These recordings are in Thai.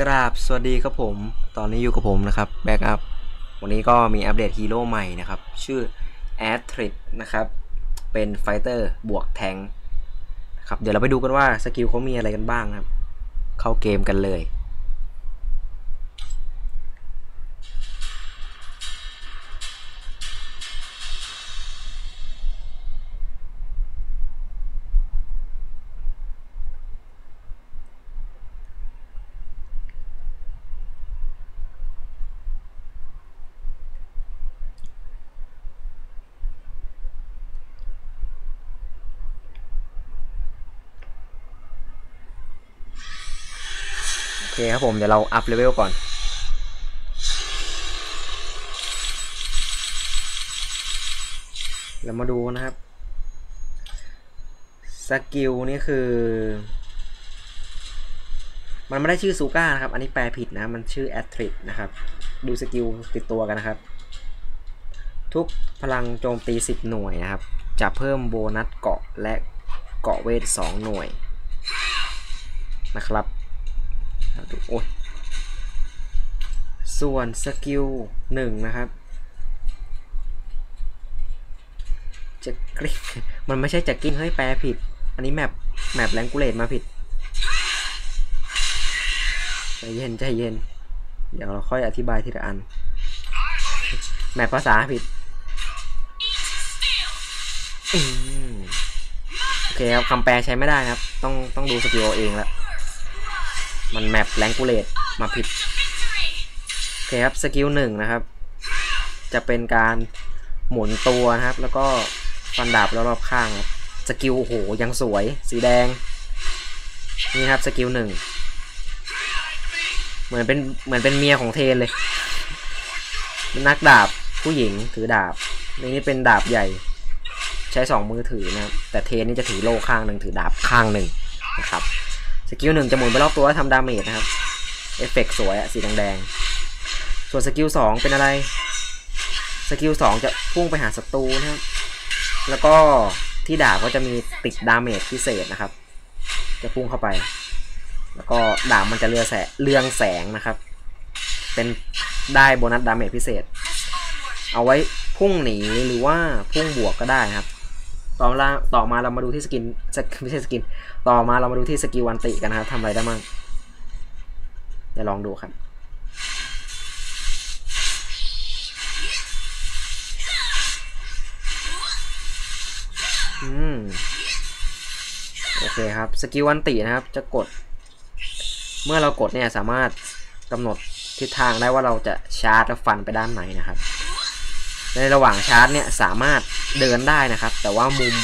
กราบสวัสดีครับผม ตอนนี้อยู่กับผมนะครับแบ็กอัพวันนี้ก็มีอัปเดตฮีโร่ใหม่นะครับ ชื่อแอทริดนะครับ เป็นไฟเตอร์บวกแทงครับ เดี๋ยวเราไปดูกันว่าสกิลเขามีอะไรกันบ้างครับ เข้าเกมกันเลย เคครับผมเดี๋ยวเราอัพเลเวลก่อนเรามาดูนะครับสกิลนี่คือ มันไม่ได้ชื่อซูก้านะครับ อันนี้แปลผิดนะ มันชื่อแอตริดนะครับ ดูสกิลติดตัวกันนะครับ ทุกพลังโจมตี 10 หน่วยนะครับ จะเพิ่มโบนัสเกาะและเกาะเวท 2 หน่วยนะครับ ดูโอ้ยส่วนสกิลหนึ่งนะครับจะกริ๊กมันไม่ใช่จะกิ้งเฮ้ยแปลผิด อันนี้แมปแมปแรงกูเลตมาผิดใจเย็นใจเย็น เดี๋ยวเราค่อยอธิบายทีละอัน แมปภาษาผิดโอเคครับคำแปลใช้ไม่ได้นะครับ ต้องต้องดูสกิลเอาเองแล้ว มันแมปแรงกูเลตมาผิด โอเคครับ สกิลหนึ่งนะครับ จะเป็นการหมุนตัวนะครับ แล้วก็ฟันดาบรอบๆข้างครับสกิลโอ้โหยังสวย สีแดง นี่ครับสกิลหนึ่งเหมือนเป็นเหมือนเป็นเมียของเทนเลย นักดาบผู้หญิงถือดาบในนี้เป็นดาบใหญ่ ใช้สองมือถือนะครับ แต่เทนนี่จะถือโล่ข้างหนึ่งถือดาบข้างหนึ่งนะครับ สกิลหนึ่งจะหมุนไปรอบตัวแล้วทำดาเมจนะครับ เอฟเฟกสวยอะสีแดงๆ ส่วนสกิลสองเป็นอะไร สกิลสองจะพุ่งไปหาศัตรูนะครับ แล้วก็ที่ดาบก็จะมีติดดาเมจพิเศษนะครับ จะพุ่งเข้าไป แล้วก็ดาบมันจะเรือแสเรืองแสงนะครับ เป็นได้โบนัสดาเมจพิเศษ เอาไว้พุ่งหนีหรือว่าพุ่งบวกก็ได้ครับ ต่อมาต่อมาเรามาดูที่สกินสไม่ใช่สกิน ต่อมาเรามาดูที่สกิลวันติกันนะครับทำอะไรได้มั่งเดี๋ยวลองดูครับอืมโอเคครับ สกิลวันตินะครับ จะกด เมื่อเรากดเนี่ยสามารถกำหนดทิศทางได้ว่าเราจะชาร์จและฟันไปด้านไหนนะครับ ในระหว่างชาร์จเนี่ยสามารถ เดินได้นะครับ แต่ว่ามุม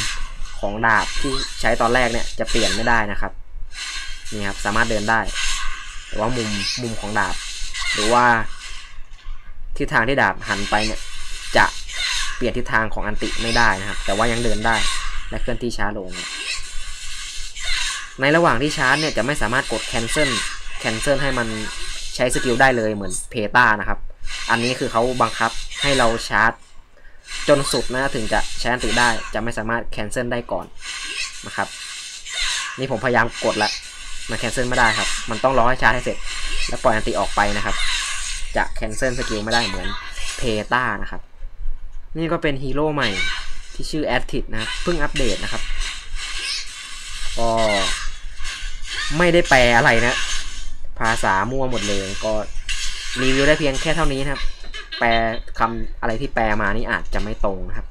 ของดาบที่ใช้ตอนแรกเนี่ยจะเปลี่ยนไม่ได้นะครับนี่ครับสามารถเดินได้ แต่ว่ามุมมุมของดาบ หรือว่าทิศทางที่ดาบหันไปเนี่ยจะเปลี่ยนทิศทางของอันติไม่ได้นะครับ แต่ว่ายังเดินได้และเคลื่อนที่ช้าลง ในระหว่างที่ชาร์จเนี่ยจะไม่สามารถกด cancel cancel ให้มันใช้สกิลได้เลยเหมือนเพตานะครับ อันนี้คือเขาบังคับให้เราชาร์จ จนสุดนะถึงจะใช้อันติได้จะไม่สามารถ cancel ได้ก่อนนะครับ นี่ผมพยายามกดล้วมัน cancel ไม่ได้ครับ มันต้องรอให้ชาร์จให้เสร็จ แล้วปล่อยอันติออกไปนะครับ จะ cancel สกิลไม่ได้เหมือนเพตานะครับ นี่ก็เป็นฮีโร่ใหม่ที่ชื่อ a d t i d นะครับเพิ่งอัปเดตนะครับก็ไม่ได้แปลอะไรนะ ภาษามั่วหมดเลยก็รีวิวได้เพียงแค่เท่านี้นะครับ แปลคำอะไรที่แปลมานี่อาจจะไม่ตรงนะครับ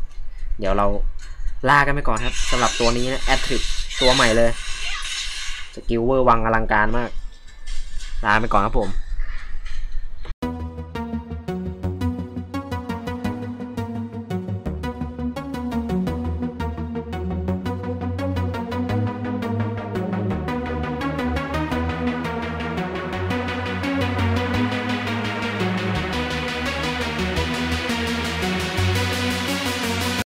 เดี๋ยวเราลากันไปก่อนครับสำหรับตัวนี้นะแอตริตัวใหม่เลยสกิลเวอร์วังอลังการมาก ลาไปก่อนครับผม